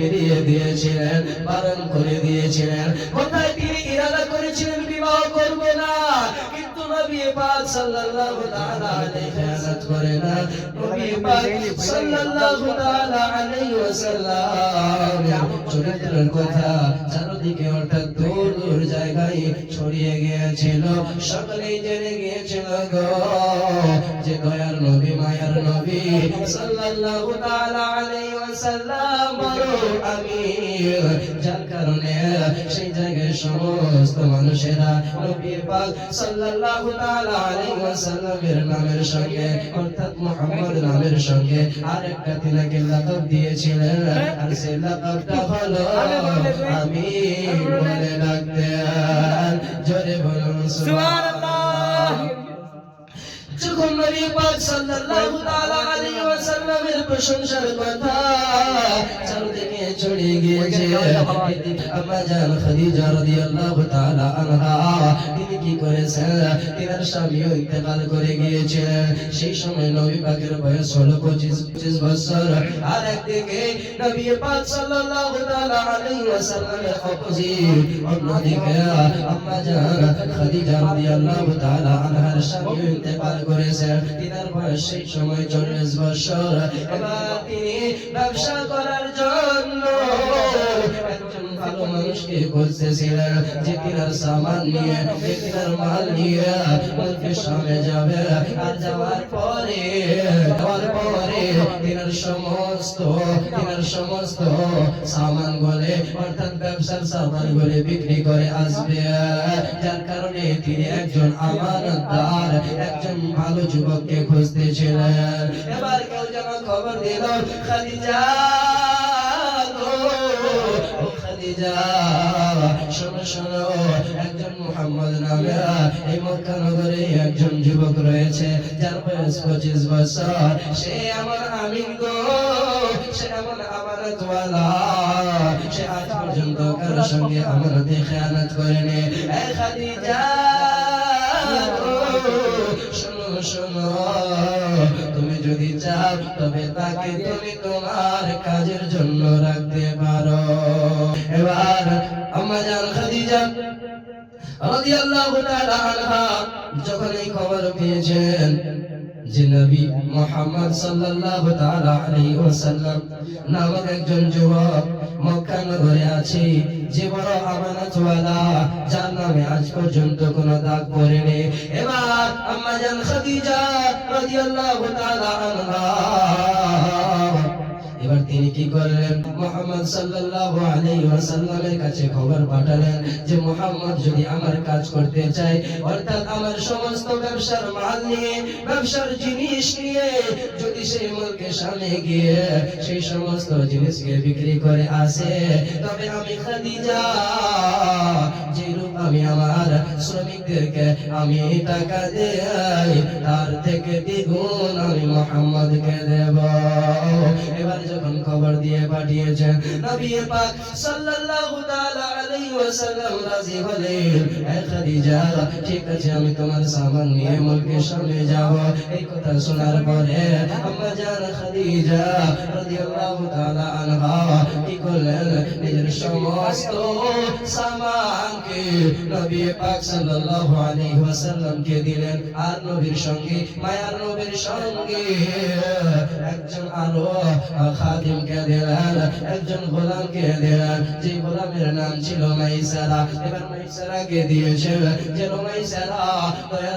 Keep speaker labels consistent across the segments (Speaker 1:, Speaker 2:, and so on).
Speaker 1: ফিরিয়ে দিয়েছিলেন, বারণ করে দিয়েছিলেন। কোথায় তিনি ইরাদা করেছিলেন বিবাহ করব না। কিন্তু নবী পাক সাল্লাল্লাহু তাআলা আলাইহি খেয়ানত করে না। নবী পাক সাল্লাল্লাহু তাআলা আলাইহি ওয়াসাল্লাম, চরিত্রের কথা চারদিকে অর্থাৎ দূর দূর জায়গায় ছড়িয়ে গিয়েছিল সকলেই জেনে গিয়েছিল গো যে দয়ার নবী মায়ার নবী সাল্লাল্লাহু তাআলা আলাইহি ওয়াসাল্লাম আমির। যার কারণে সেই জায়গায় সমস্ত মানুষেরা নবী পাক সাল্লাল্লাহু তাআলা আলাইহি ওয়াসাল্লামের নামের সঙ্গে অর্থাৎ মুহাম্মদ নামের সঙ্গে আরেকটা তিনাকে লাকাব দিয়েছিলেন আর সেই লাকাবটা হলো আমি বলে ডাকতেন জোরে বলুন সুবহানাল্লাহ। যখন নবী পাক সাল্লাল্লাহু তাআলা আলাইহি ওয়াসাল্লামের প্রশংসার কথা। চারদিকে ছড়িয়ে গিয়েছে। খাদিজা রাদিয়াল্লাহু তাআলা আনহা। তিনি ইন্তেকাল করে গিয়েছিলেন সেই সময় নবী পাকের বয়স হলো 25 25 বছর। আর একদিকে নবী পাক সাল্লাল্লাহু আনহার স্বামীও করেছেন তিনার বয়স সেই সময় চল্লিশ বছর। এবার তিনি ব্যবসা করার জন্য সামান নিয়ে অর্থাৎ ব্যবসার সামান বলে বিক্রি করে আসবে। যার কারণে তিনি একজন আমানতদার, একজন ভালো যুবককে খুঁজতেছিলেন। এবার কেউ যেন খবর দিল, খাদিজা! একজন যুবক রয়েছে, যার বয়স পঁচিশ বছর। সে আমার আমিন গো, সে এমন আমানতওয়ালা। সে আজ পর্যন্ত কারোর সঙ্গে আমানতে খেয়ানত করেনি। এ খাদিজা যদি চাও, তবে তাকে তুমি তোমার কাজের জন্য রাখতে পারো। এবার আম্মা জান খাদিজা রাদিয়াল্লাহু তাআলা আনহা যখন এই খবর পেয়েছেন যে নবী মুহাম্মদ সাল্লাল্লাহু তাআলা আলাইহি ওয়াসাল্লাম নামক একজন যুবক মক্কা নগরে আছে, যে বড় আমানতওয়ালা, যার নামে আজ পর্যন্ত কোনো দাগ পড়েনি। এবার আম্মা জান খাদিজা রাদিয়াল্লাহু তাআলা আনহা এবার তিনি করলেন। মোহাম্মদ সাল্লাল্লাহু আলাইহি ওয়াসাল্লামের কাছে খবর পাঠালেন যে, মোহাম্মদ যদি আমার কাজ করতে চায়, অর্থাৎ আমার সমস্ত ব্যবসার মাল নিয়ে, ব্যবসার জিনিস নিয়ে, যদি সেই মুলকের সামনে গিয়ে সেই সমস্ত জিনিসকে বিক্রি করে আসে, তবে আমি খাদিজা যেরূপ আমি আমার শ্রমিকদেরকে আমি টাকা দেই, তার থেকে দ্বিগুণ আমি মোহাম্মদকে দেব। এবার যখন খবর দিয়ে পাঠিয়েছেন। নবী পাক সাল্লাল্লাহু তাআলা আলাইহি ওয়াসাল্লাম রাজি হলেন। হে খাদিজা, ঠিক আছে, আমি তোমার সামান নিয়ে মুলকের সামনে যাব। এই কথা শোনার পরে আম্মা জান খাদিজা রাদিয়াল্লাহু তাআলা আনহা কি করলেন? নিজের সমস্ত সামানকে নবী পাক সাল্লাল্লাহু আলাইহি ওয়াসাল্লামকে দিলেন। আর নবীর সঙ্গে, মায়ার নবীর সঙ্গে একজন আরও খাদিমকে দিলেন একজন গোলামকে দিলেন যে গোলামের নাম ছিল মাইসারা। এবার মাইসারাকে দিয়েছেন যেন মাইসারা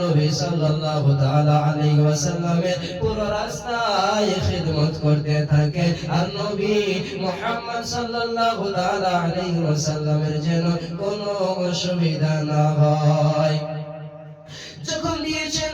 Speaker 1: নবী সাল্লাল্লাহু তাআলা আলাইহি ওয়াসাল্লামের পুরো রাস্তায় খিদমত করতে থাকে। আর নবী মুহাম্মদ সাল্লাল্লাহু তাআলা আলাইহি ওয়াসাল্লামের যেন কোনো অসুবিধা না হয়। যখন দিয়েছেন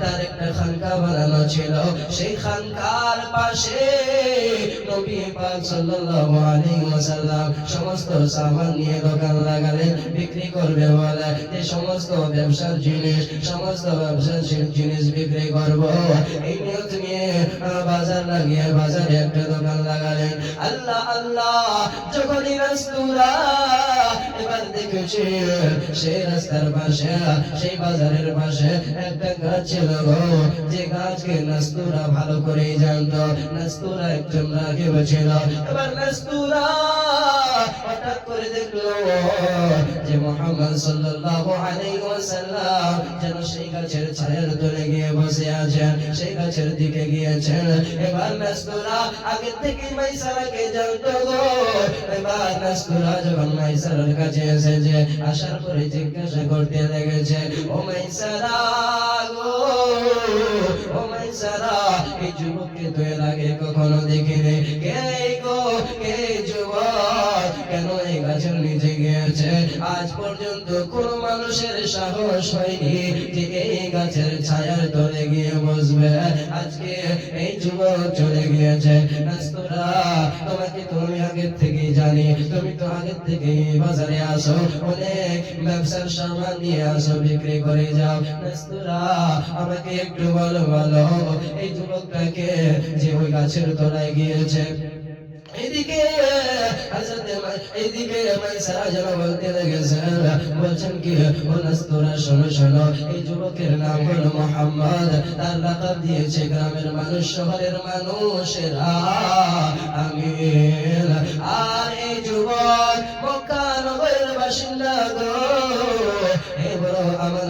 Speaker 1: তার একটা খানকা বানানো ছিল। সেই খানকার পাশে নবী পাক সাল্লাল্লাহু আলাইহি ওয়াসাল্লাম সমস্ত সামান নিয়ে দোকান লাগালেন, বিক্রি করবে বলে। যে সমস্ত ব্যবসার জিনিস, সমস্ত ব্যবসার জিনিস বিক্রি করব, এই নিয়ত নিয়ে বাজার লাগিয়ে বাজারে একটা দোকান লাগালেন। আল্লাহ আল্লাহ, যখনই রাস্তুরা এবার দেখেছি, সেই রাস্তার পাশে, সেই বাজারের পাশে একটা গাছ ছিল যে গাছকে নাস্তুরা ভালো করেই জানতো, নাস্তুরা একজন রাখিব ছিল। এবার নাস্তুরা হঠাৎ করে দেখল যে মোহাম্মদ সাল্লাল্লাহু আলাইহি ওয়াসাল্লাম যেন সেই গাছের ছায়ার তলে গিয়ে বসে আছেন, সেই গাছের দিকে গিয়েছেন। এবার নাস্তুরা আগে থেকে মাইসারাকে জানতো গো। এবার নাস্তুরা যখন মাইসারার কাছে এসেছে, আসার পরে জিজ্ঞাসা করতে লেগেছে, ও মাইসারা গো, ও মাইসারা, এই যুবককে তো এর আগে কখনো দেখিনি। কে গিয়েছে আজ পর্যন্ত কোন মানুষের সাহস হয়নি যে এই গাছের ছায়ার তলে গিয়ে বসবে। আজকে এই যুবক চলে গিয়েছে। তোমাকে তো আমি আগের থেকে জানি। তুমি তো আগের থেকে বাজারে আসো। অনেক ব্যবসার সামান নিয়ে আসো, বিক্রি করে যাও। নাস্তুরা আমাকে একটু বলো বলো, এই যুবকটাকে যে ওই গাছের তলায় গিয়েছে। এদিকে হযরত মা- মাইসারা যেন বলতে লেগেছেন বলছেন কি ও শোনো শোনো এই যুবকের নাম হলো মোহাম্মদ তার লাকাব দিয়েছে গ্রামের মানুষ শহরের মানুষেরা আমিন আর এই যুবক আম্মা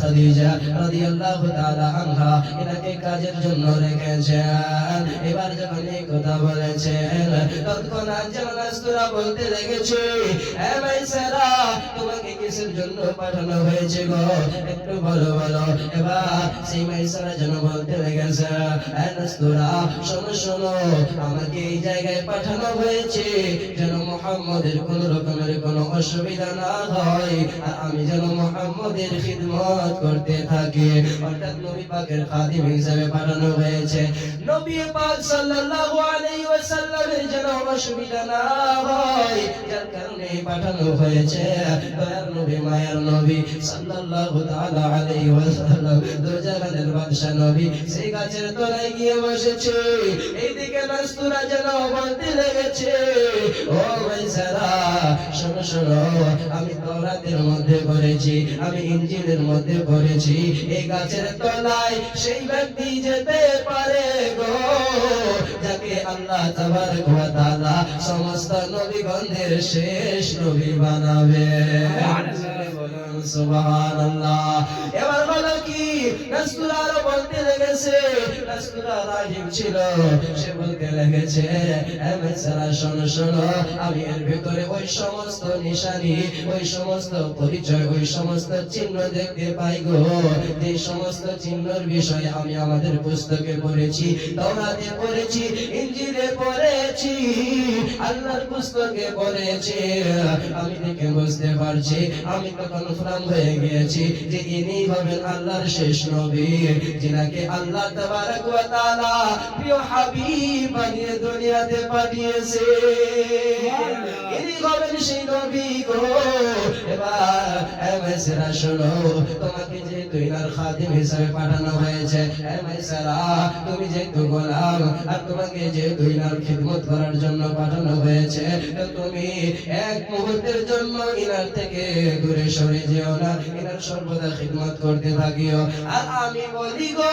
Speaker 1: খাদিজা রাদিয়াল্লাহু তাআলা আনহা কাজের জন্য রেখেছেন। এবার যখন এই কথা বলেছেন বলতে লেগেছে তোমাকে কিসের জন্য পাঠানো হয়েছে গো? একটু বলো বলো। এবার সেই মাইসারা যেন বলতে লেগেছে শোনো শোনো, আমাকে এই জায়গায় পাঠানো হয়েছে, যেন মোহাম্মদের কোন রকমের কোনো অসুবিধা না হয়, আর আমি যেন মোহাম্মদের খিদমত করতে থাকি। অর্থাৎ নবী পাকের খাদিম হিসেবে পাঠানো হয়েছে। নবী পাক সাল্লাল্লাহু আলাইহি ওয়াসাল্লামের যেন অসুবিধা না হয়, যার কারণে পাঠানো হয়েছে। দয়ার নবী, মায়ের নবী সাল্লাল্লাহু তাআলা আলাইহি ওয়াসাল্লাম দুজাহানের বাদশা নবী সেই গাছের তলায় গিয়ে বসেছে। এইদিকে নাস্তুরা যেন বলতে লেগেছে। ও মাইসারা শোনো শোনো, আমি তওরাতের মধ্যে পড়েছি, আমি ইনজিলের মধ্যে পড়েছি এই গাছের তলায় সেই ব্যক্তি যেতে পারে গো। যাকে আল্লাহ তাবারক ওয়া সমস্ত সমস্ত নবীগণের শেষ নবী বানাবে। বলুন সুবহানাল্লাহ। এবার বলো কি রাসূল আরও বলতে লেগেছে রাসূল রাহিম ছিল, সে বলতে লেগেছে এমন সারা শোনো শোনো, আমি এর ভিতরে ওই সমস্ত নিশানি, ওই সমস্ত পরিচয়, ওই সমস্ত চিহ্ন দেখতে পাই গো। যে সমস্ত চিহ্নের বিষয়ে আমি আমাদের পুস্তকে পড়েছি, তাওরাতে পড়েছি ইনজিলে পড়েছি, আল্লাহর পুস্তকে পড়েছি। আমি দেখে বুঝতে পারছি, আমি তো কনফার্ম হয়ে গিয়েছি যে ইনি হবেন আল্লাহর শেষ নবী, যিনাকে আল্লাহ প্রিয় হাবিব বানিয়ে দুনিয়াতে পাঠিয়েছে। আর তোমাকে যে খিদমত করার জন্য পাঠানো হয়েছে তুমি এক মুহূর্তের জন্য ইনার থেকে দূরে সরে যেও। না ইনার সর্বদা খিদমত করতে থাকিও। আর আমি বলি গো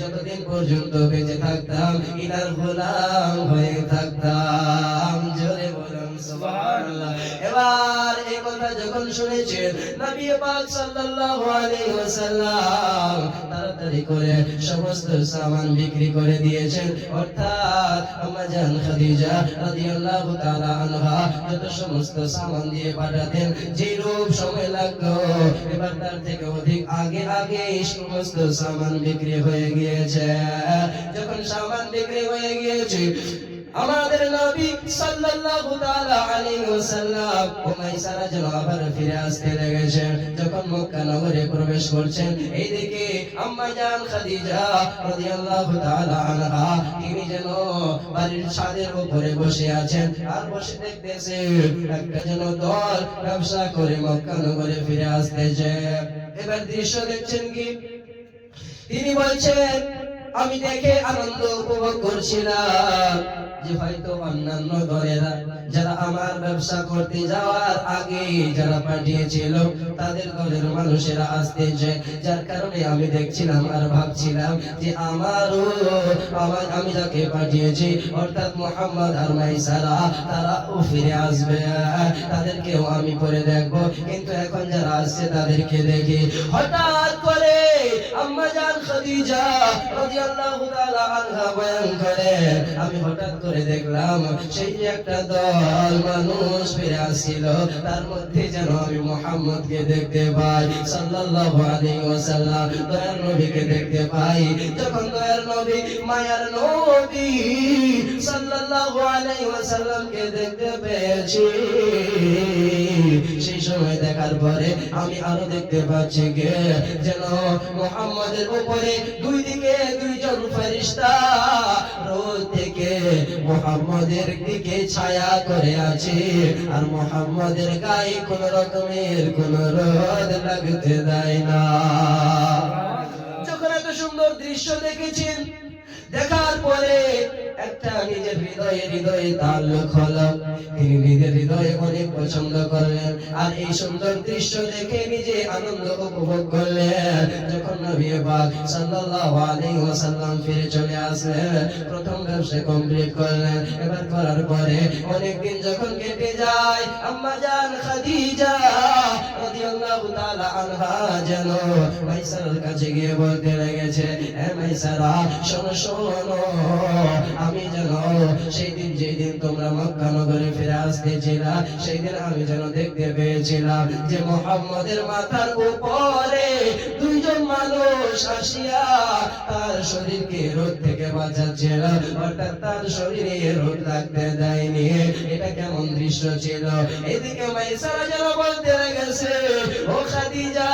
Speaker 1: যতদিন পর্যন্ত বেঁচে থাকতাম ইনার গোলাম হয়ে থাকতাম। এবার এই কথা যখন শুনেছেন, নবী পাক সাল্লাল্লাহু আলাইহি ওয়াসাল্লাম তাড়াতাড়ি করে সমস্ত সামান বিক্রি করে দিয়েছেন। অর্থাৎ আম্মা খাদিজা রাদিয়াল্লাহু তাআলা আনহা যত সমস্ত সামান দিয়ে পাঠাতেন যে রূপ সময় লাগতো, এবার তার থেকে অধিক আগে আগে সমস্ত সামান বিক্রি হয়ে গিয়েছে। যখন সামান বিক্রি হয়ে গিয়েছে আমাদের নবী সাল্লাল্লাহু তাআলা আলাইহি ওয়াসাল্লাম উমাইসারা আবার ফিরে আসতে লেগেছেন। যখন মক্কা নগরে প্রবেশ করছেন, এইদিকে আম্মা জান খাদিজা রাদিয়াল্লাহু তাআলা আনহা, তিনি যেন বাড়ির ছাদের উপরে বসে আছেন আর বসে দেখতেছে একটা যেন দল ব্যবসা করে মক্কা নগরে ফিরে আসতেছে। এবার দৃশ্য দেখছেন কি? তিনি বলছেন, আমি দেখে আনন্দ উপভোগ করছিলাম। যে হয়তো অন্যান্য দলেরা যারা আমার ব্যবসা করতে যাওয়ার আগে যারা পাঠিয়েছিল, তাদের দলের মানুষেরা আসতেছে যার কারণে আমি দেখছিলাম আর ভাবছিলাম যে আমারও আমার আমি যাকে পাঠিয়েছি, অর্থাৎ মোহাম্মদ আর মাইসারা তারাও ফিরে আসবে। তাদেরকেও আমি পরে দেখব। কিন্তু এখন যারা আসছে, তাদেরকে দেখি। হঠাৎ করে আমি হঠাৎ করে দেখলাম সেই একটা দল মানুষ ফিরে আসছিল। তার মধ্যে যেন আমি মুহাম্মদকে দেখতে পাই, সাল্লাল্লাহু দয়ার নবীকে দেখতে পাই। যখন দয়ার নবী মায়ার নবী সাল্লাল্লাহু আলাইহি ওয়াসাল্লামকে দেখতে পেয়েছি, সেই সময় দেখার পরে আমি আরও দেখতে পাচ্ছি কে? যেন মোহাম্মদের উপরে দুই দিকে দুইজন ফেরিস্তা রোদ থেকে মোহাম্মদের দিকে ছায়া করে আছে। আর মোহাম্মদের গায়ে কোন রকমের কোন রোদ লাগতে দেয় না। যখন এত সুন্দর দৃশ্য দেখেছেন, দেখার পরে অনেক ফিরে চলে আসলেন, প্রথম ব্যবসা কমপ্লিট করলেন। এবার করার পরে অনেক দিন যখন কেটে যায় কাছে গিয়ে বলতে লেগেছে, হে মাইসারা শোনো আমি যেন সেই দিন যেই দিন তোমরা মক্কা নগরে ফিরে আসতেছিলা সেই দিন আমি যেন দেখতে পেয়েছিলাম যে মোহাম্মদের মাথার উপরে দুইজন মানুষ আসিয়া তার শরীরকে রোদ থেকে বাঁচাচ্ছিল। অর্থাৎ তার শরীরে রোদ লাগতে দেয়নি। এটা কেমন দৃশ্য ছিল? এদিকে মাইসারা যেন বলতে গেছে ও খাদিজা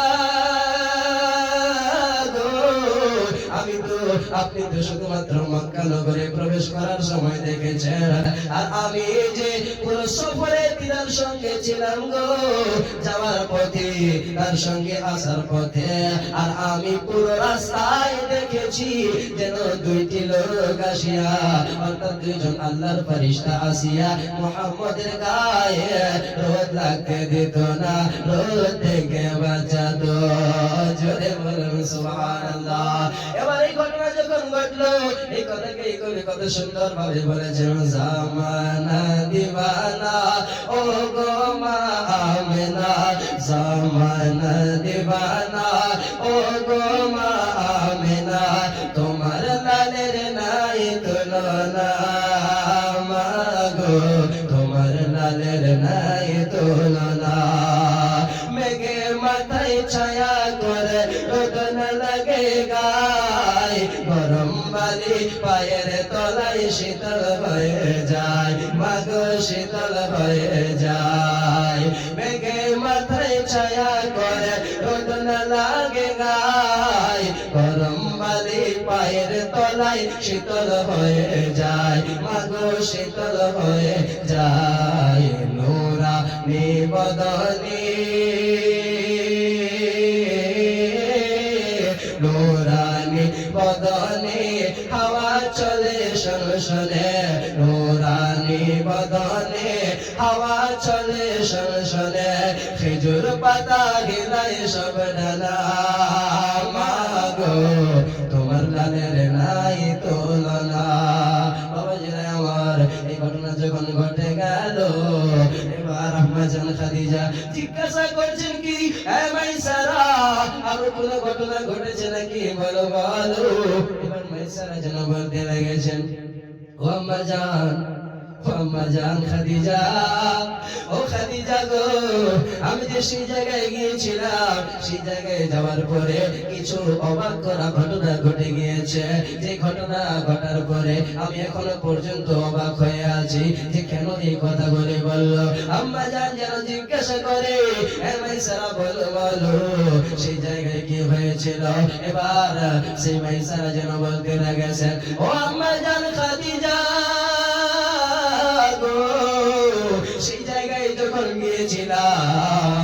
Speaker 1: আমি তো আপনি তো শুধুমাত্র মক্কা নগরে প্রবেশ করার সময় দেখেছেন। আর আমি যে পুরো সফরে তিনার সঙ্গে ছিলাম গো, যাওয়ার পথে, তার সঙ্গে আসার পথে। আর আমি পুরো রাস্তায় দেখেছি যেন দুইটি লোক আসিয়া, অর্থাৎ দুইজন আল্লাহর ফেরেশতা আসিয়া মুহাম্মদের গায়ে রোদ লাগতে দিত না, রোদ থেকে বাঁচাতো। জোরে বলুন সুবহানাল্লাহ। এবার কত সুন্দর ভাবে বলেছেন জামানা দিবানা ও গো মা আমেনা জামানা দিবানা ও গো তলায় শীতল হয়ে যায়, মাগো শীতল হয়ে যায়। মেঘে মাথায় ছায়া করে, রোদন লাগে গায়। গরম বালি পায়ের তলায় শীতল হয়ে যায়, মাগো শীতল হয়ে যায়। নোরা নিবদনী চলে শনশনে খেজুর পাতা গিলায় সব ডানা মাগো তোমার লালের নাই বাবা আমার, এই ঘটনা যখন ঘটে গেল, এবার জান খাদিজা জিজ্ঞাসা করছেন কি, এ মাইসারা আরও কোনো ঘটনা ঘটেছে নাকি? বলো বলো। এবার মাইসারা যেন বলতে লেগেছেন, ও আম্মা আম্মা জান ও গো, আমি যে সেই জায়গায় গিয়েছিলাম, সেই জায়গায় যাওয়ার পরে কিছু অবাক করা ঘটনা ঘটে গিয়েছে। যে ঘটনা ঘটার পরে আমি এখনও পর্যন্ত অবাক হয়ে আছি। যে কেন এই কথাগুলি বলল, আম্মা যেন জিজ্ঞাসা করে বলো বলো, সেই জায়গায় কি হয়েছিল? এবার সেই মাইসারা যেন বলতে লেগেছেন ও আম্মা জান খাদিজা গো সেই জায়গায় যখন গিয়েছিলাম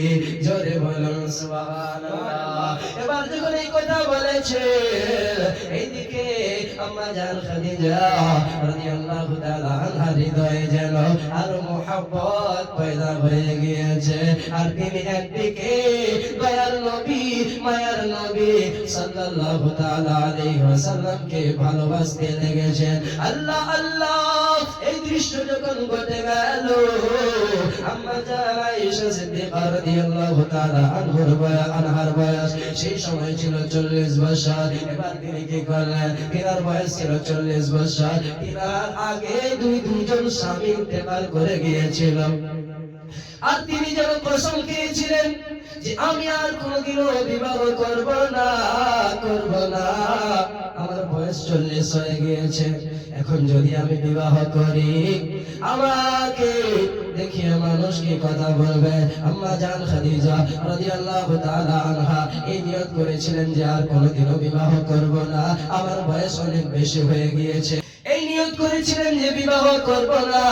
Speaker 1: জোরে বলুন এবার যখন এই কথা বলেছে এইদিকে ভালোবাসতে লেগেছেন। আল্লাহ আল্লাহ! দৃশ্য যখন ঘটে গেল, আম্মা জান আয়েশা সিদ্দিকা রাদিয়াল্লাহু তাআলা আনহার বয়া, আনহার বয়স, সেই সময় ছিল 40 বছর। এবার তিনি কি করলেন? তিনার বয়স ছিল 40 বছর। তিনার আগে দুই দুইজন স্বামী ইন্তেকাল করে গিয়েছিল। আর তিনি যেন কসম খেয়েছিলেন যে আমি আর কোনোদিনও বিবাহ করব না করব না। আমার বয়স চল্লিশ হয়ে গিয়েছে। এখন যদি আমি বিবাহ করি, আমাকে দেখিয়ে মানুষ কি কথা বলবে? আম্মা জান খাদিজা রাদিয়াল্লাহু তাআলা আনহা, এই নিয়ত করেছিলেন যে আর কোনোদিনও বিবাহ করব না। আমার বয়স অনেক বেশি হয়ে গিয়েছে। এই নিয়ত করেছিলেন যে বিবাহ করব না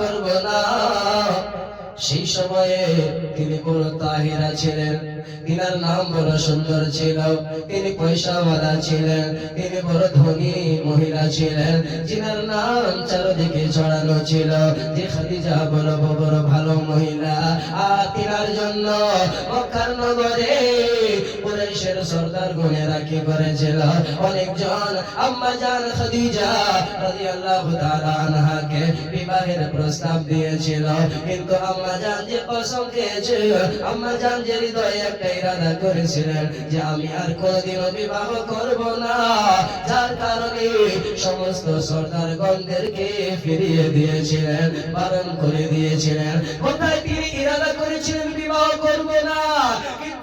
Speaker 1: করব না। সেই সময়ে তিনি বড় তাহিরা ছিলেন। তিনার নাম বড় সুন্দর ছিল। তিনি পয়সাওয়ালা ছিলেন। তিনি বড় ধনী মহিলা ছিলেন। যিনার নাম চারদিকে ছড়ানো ছিল। যে খাদিজা বড় বড় ভালো মহিলা। আর তিনার জন্য মক্কার নগরে কুরাইশের সর্দার গুণেরা কি করেছিল। অনেকজন আম্মা জান খাদিজা রাদিয়াল্লাহু তাআলা আনহাকে বিবাহের প্রস্তাব দিয়েছিল। কিন্তু আম্মা কসম আম্মা জান যে হৃদয়ে একটা ইরাদা করেছিলেন যে আমি আর কোনদিনও বিবাহ করব না। যার কারণে সমস্ত সর্দারগণদেরকে ফিরিয়ে দিয়েছিলেন, বারণ করে দিয়েছিলেন। কোথায় তিনি ইরাদা করেছিলেন, বিবাহ করব না।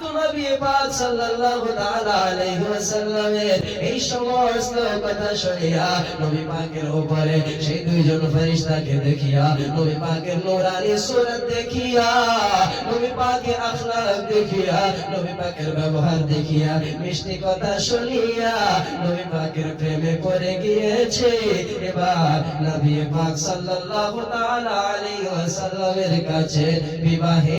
Speaker 1: কিন্তু নবী পাক সাল্লাল্লাহু তাআলা আলাইহি ওয়াসাল্লামের এই সমস্ত কথা শুনিয়া নবী পাকের উপরে সেই দুইজন ফেরেশতাকে দেখিয়া নবী পাকের নূরানি সুরত দেখিয়া, নবী পাকের আখলাক দেখিয়া, নবী পাকের ব্যবহার দেখিয়া, মিষ্টি কথা শুনিয়া নবী পাকের প্রেমে পড়ে গিয়েছে। এবার নবী পাক সাল্লাল্লাহু তাআলা আলাইহি ওয়াসাল্লামের কাছে বিবাহে